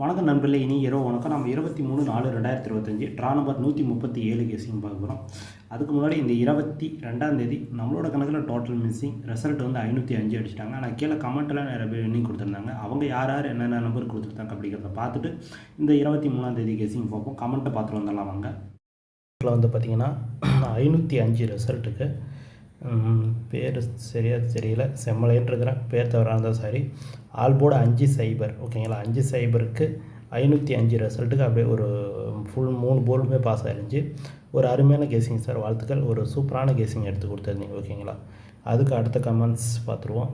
வணக்கம் நண்பர்களே இனி இரவு வணக்கம். நம்ம இருபத்தி மூணு நாலு ரெண்டாயிரத்தி இருபத்தஞ்சி ட்ரா நம்பர் நூற்றி முப்பத்தி ஏழு கேசிங் பார்க்க போகிறோம் அதுக்கு முன்னாடி இந்த இருபத்தி ரெண்டாம் தேதி நம்மளோட கணக்கில் டோட்டல் மிஸ்ஸிங் ரிசல்ட் வந்து ஐநூற்றி அஞ்சு அடிச்சிட்டாங்க. ஆனால் கீழே கமெண்ட்லாம் நிறைய பேர் எண்ணி கொடுத்துருந்தாங்க. அவங்க யார் யார் என்னென்ன நம்பர் கொடுத்துருக்காங்க அப்படிங்கிறத பார்த்துட்டு இந்த இருபத்தி மூணாம் தேதி கேசிங் பார்ப்போம். கமெண்ட்டை பார்த்துட்டு வந்துடலாம் வாங்க. வந்து பார்த்திங்கன்னா ஐநூற்றி அஞ்சு ரிசல்ட்டுக்கு பேர் சரியாக தெரியல. செம்மலைன்னு பேர் தவறாக இருந்தால் சாரி. ஆல்போர்டு அஞ்சு சைபர் ஓகேங்களா? அஞ்சு சைபருக்கு ஐநூற்றி அஞ்சு ரிசல்ட்டுக்கு அப்படியே ஒரு ஃபுல் மூணு போர்டுமே பாஸ் ஆயிருந்துச்சு. ஒரு அருமையான கேசிங் சார் வாழ்த்துக்கள். ஒரு சூப்பரான கேசிங் எடுத்து கொடுத்துருந்தீங்க ஓகேங்களா? அதுக்கு அடுத்த கமெண்ட்ஸ் பார்த்துருவோம்.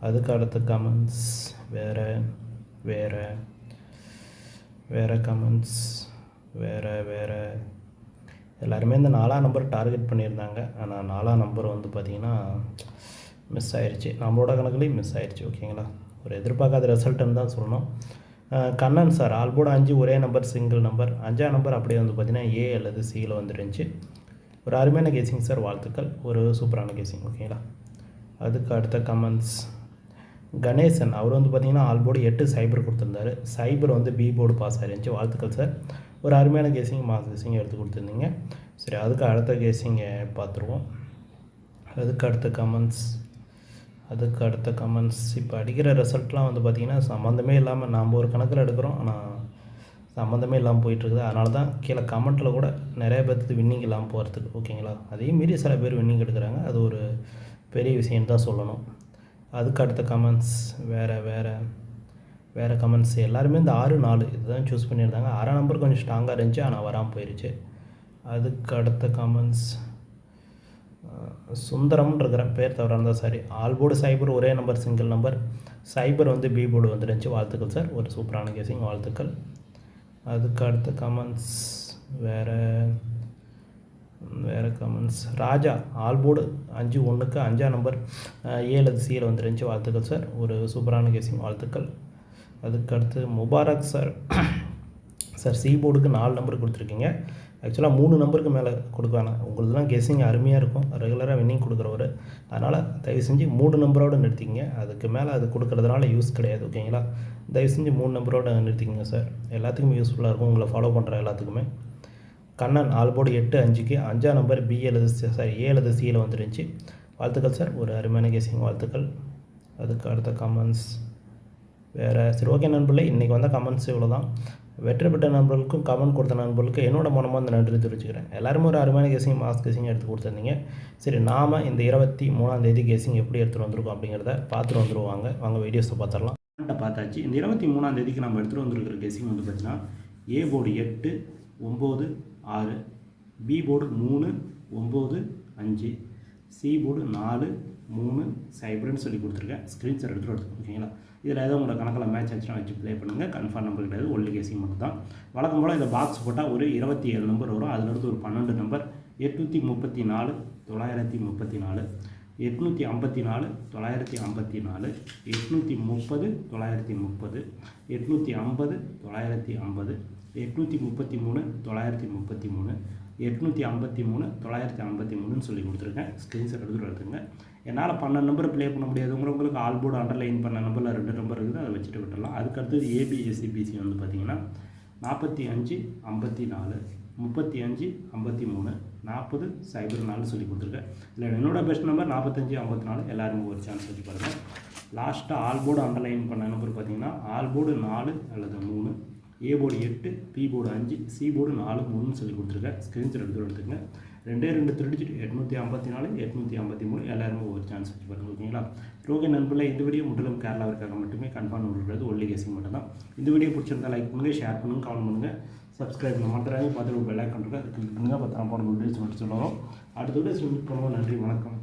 அதுக்கு அடுத்த கமெண்ட்ஸ் வேறு வேறு வேறு கமெண்ட்ஸ் வேறு வேறு. எல்லாருமே இந்த நாலாம் நம்பர் டார்கெட் பண்ணியிருந்தாங்க. ஆனால் நாலாம் நம்பர் வந்து பார்த்திங்கன்னா மிஸ் ஆயிடுச்சு நம்மளோட கணக்குலேயும் மிஸ் ஆயிடுச்சு ஓகேங்களா ஒரு எதிர்பார்க்காத ரிசல்ட்டுன்னு தான் சொல்லணும். கண்ணன் சார் ஆல்போட அஞ்சு ஒரே நம்பர் சிங்கிள் நம்பர் அஞ்சாம் நம்பர் அப்படியே வந்து பார்த்திங்கன்னா ஏ அல்லது சியில் வந்துருந்துச்சு ஒரு அருமையான கேசிங் சார் வாழ்த்துக்கள். ஒரு சூப்பரான கேசிங் ஓகேங்களா அதுக்கு அடுத்த கமெண்ட்ஸ் கணேசன் அவர் வந்து பார்த்திங்கன்னா ஆல்போர்டு எட்டு சைபர் கொடுத்துருந்தாரு. சைபர் வந்து பி போர்டு பாஸ் ஆயிருந்துச்சு. வாழ்த்துக்கள் சார் ஒரு அருமையான கேசிங் மாஸ் கேசிங் எடுத்து கொடுத்துருந்தீங்க. சரி அதுக்கு அடுத்த கேசிங்கை பார்த்துருவோம். அதுக்கு அடுத்த கமெண்ட்ஸ் அதுக்கு அடுத்த கமெண்ட்ஸ் இப்போ அடிக்கிற ரிசல்ட்லாம் வந்து பார்த்திங்கன்னா சம்மந்தமே இல்லாமல் நாம் ஒரு கணக்கில் எடுக்கிறோம். ஆனால் சம்மந்தமே இல்லாமல் போயிட்டுருக்குது. அதனால தான் கீழே கமெண்ட்டில் கூட நிறைய பேர்த்துக்கு வின்னிங் இல்லாமல் போகிறதுக்கு ஓகேங்களா? அதையும் மீறி சில பேர் வின்னிங் எடுக்கிறாங்க. அது ஒரு பெரிய விஷயம் தான் சொல்லணும். அதுக்கு அடுத்த கமெண்ட்ஸ் வேறு வேறு. வேறு கமெண்ட்ஸ் எல்லாருமே இந்த ஆறு நாலு இதுதான் சூஸ் பண்ணியிருந்தாங்க. ஆறாம் நம்பர் கொஞ்சம் ஸ்ட்ராங்காக இருந்துச்சு ஆனால் வராமல் போயிருச்சு. அதுக்கு அடுத்த கமெண்ட்ஸ் சுந்தரம்னு பேர் தவறாக இருந்தால் சரி ஆல்போர்டு சைபர் ஒரே நம்பர் சிங்கிள் நம்பர் சைபர் வந்து பி போர்டு வந்துருந்துச்சு. வாழ்த்துக்கள் சார் ஒரு சூப்பரான கேசிங் வாழ்த்துக்கள். அதுக்கு அடுத்த கமெண்ட்ஸ் வேறு வேறு கமெண்ட்ஸ் ராஜா ஆல்போர்டு அஞ்சு ஒன்றுக்கு அஞ்சாம் நம்பர் ஏழு சியில் வந்துருந்துச்சு. வாழ்த்துக்கள் சார் ஒரு சூப்பரான கேசிங் வாழ்த்துக்கள். அதுக்கு அடுத்து முபாரக் சார் சார் சி போர்டுக்கு நாலு நம்பர் கொடுத்துருக்கீங்க. ஆக்சுவலாக மூணு நம்பருக்கு மேலே கொடுக்கான உங்களுக்குலாம் கெஸிங் அருமையாக இருக்கும். ரெகுலராக வின்னிங் கொடுக்குறவர். அதனால் தயவு செஞ்சு மூணு நம்பரோடு நிறுத்திங்க அதுக்கு மேலே அது கொடுக்குறதுனால யூஸ் கிடையாது ஓகேங்களா தயவு செஞ்சு மூணு நம்பரோடு நிறுத்திக்கங்க சார் எல்லாத்துக்குமே யூஸ்ஃபுல்லாக இருக்கும். உங்களை ஃபாலோ பண்ணுற எல்லாத்துக்குமே. கண்ணன் ஆல்போர்டு எட்டு அஞ்சுக்கு அஞ்சா நம்பர் பி அல்லது சாரி ஏ அல்லது சியில் வந்துருந்துச்சு. வாழ்த்துக்கள் சார் ஒரு அருமையான கேசிங் வாழ்த்துக்கள். அதுக்கு அடுத்த கமெண்ட்ஸ் வேறு சரி ஓகே நண்பர்களே இன்றைக்கி வந்த கமெண்ட்ஸ் இவ்வளோ தான் வெற்றி பெற்ற நண்பர்களுக்கும் கமெண்ட் கொடுத்த நண்பர்களுக்கும் என்னோட மூலமாக இந்த நன்றி தெரிவிச்சுக்கிறேன். எல்லாருமே ஒரு அருமையான கேசிங் மாஸ் கேசிங் எடுத்து கொடுத்துருந்தீங்க. சரி நாம் இந்த இருபத்தி மூணாம் தேதி கேசிங் எப்படி எடுத்துகிட்டு வந்திருக்கோம் அப்படிங்கிறத பார்த்துட்டு வந்துருவாங்க. வாங்க வீடியோஸை பார்த்துடலாம். பார்த்தாச்சு. இந்த இருபத்தி மூணாம் தேதிக்கு நம்ம எடுத்துகிட்டு வந்திருக்கிற கேசிங் வந்து பார்த்தீங்கன்னா ஏ போர்டு எட்டு ஒம்பது ஆறு பி போர்டு மூணு ஒம்பது அஞ்சு சி போர்டு நாலு மூணு சைபர்னு சொல்லி கொடுத்துருக்கேன். ஸ்க்ரீன்ஷாட் எடுத்து எடுத்துக்கோங்க ஓகேங்களா இதில் ஏதோ உங்களோட கணக்கில் மேட்ச் ஆச்சுன்னா வச்சு ப்ளே பண்ணுங்கள் கன்ஃபார்ம் நம்பர் கிடையாது ஒன்லி கேசிங் மட்டும் தான் வழக்கம் போல் இந்த பாக்ஸ் போட்டால் ஒரு இருபத்தி ஏழு நம்பர் வரும். அதில் அடுத்து ஒரு பன்னெண்டு நம்பர் எட்நூற்றி முப்பத்தி நாலு தொள்ளாயிரத்தி முப்பத்தி நாலு எட்நூற்றி ஐம்பத்தி நாலு தொள்ளாயிரத்தி ஐம்பத்தி நாலு எட்நூற்றி முப்பது தொள்ளாயிரத்தி முப்பது. எட்நூற்றி ஐம்பது தொள்ளாயிரத்தி ஐம்பது. எட்நூற்றி முப்பத்தி மூணு தொள்ளாயிரத்தி முப்பத்தி மூணு எட்நூற்றி ஐம்பத்தி மூணு தொள்ளாயிரத்தி ஐம்பத்தி மூணுன்னு சொல்லி கொடுத்துருக்கேன். ஸ்க்ரீன்ஷாட் எடுத்துகிட்டு எடுத்துங்க என்னால் பன்னெண்டு நம்பர் ப்ளே பண்ண முடியாதுங்கிற உங்களுக்கு ஆல்போர்டு அண்டர்லைன் பண்ண நம்பரில் ரெண்டு நம்பர் இருக்குது அதை வச்சுட்டு விட்டுடலாம். அதுக்கு அடுத்தது ஏபிஎஸ்சிபிசி வந்து பார்த்திங்கன்னா நாற்பத்தி அஞ்சு ஐம்பத்தி நாலு முப்பத்தி அஞ்சு ஐம்பத்தி மூணு நாற்பது சைபர் நாலு சொல்லி கொடுத்துருக்கேன். இல்லை என்னோட பெஸ்ட் நம்பர் நாற்பத்தஞ்சு ஐம்பத்தி நாலு எல்லாருமே ஒரு சான்ஸ் வச்சு பாருங்கள் லாஸ்ட்டாக ஆல்போர்டு அண்டர்லைன் பண்ண நம்பர் பார்த்தீங்கன்னா ஆல்போர்டு நாலு அல்லது மூணு ஏ போர்டு எட்டு பி போர்டு அஞ்சு சி போர்டு நாலு மூணுன்னு சொல்லி கொடுத்துருக்கேன். ஸ்க்ரீன்ஷாட் எடுத்து எடுத்துங்க ரெண்டே ரெண்டு திருடிச்சிட்டு எட்நூற்றி ஐம்பத்தி நாலு எட்நூற்றி ஐம்பத்தி மூணு எல்லாருமே ஒரு சான்ஸ் வச்சு பாருங்கள் ஓகேங்களா? ரோகே நண்பர்களே இந்த வீடியோ முற்றிலும் கேரளாவிற்காக மட்டுமே கன்ஃபார்ம் இருக்கிறது ஒல்லி கேசிங் மட்டும் தான் இந்த வீடியோ பிடிச்சிருந்தா லைக் பண்ணுங்கள் ஷேர் பண்ணுங்கள் கமெண்ட் பண்ணுங்கள் சப்ஸ்கிரைப் பண்ண மற்ற பார்த்துட்டு பெல் ஐக்கன் இருக்குது அது கிளிக் பண்ணுங்கள் பத்திரம் போன வீடியோஸ் மட்டும் சொல்லுவோம் அடுத்த வீடியோஸ் மீட் பண்ணுவோம் நன்றி வணக்கம்.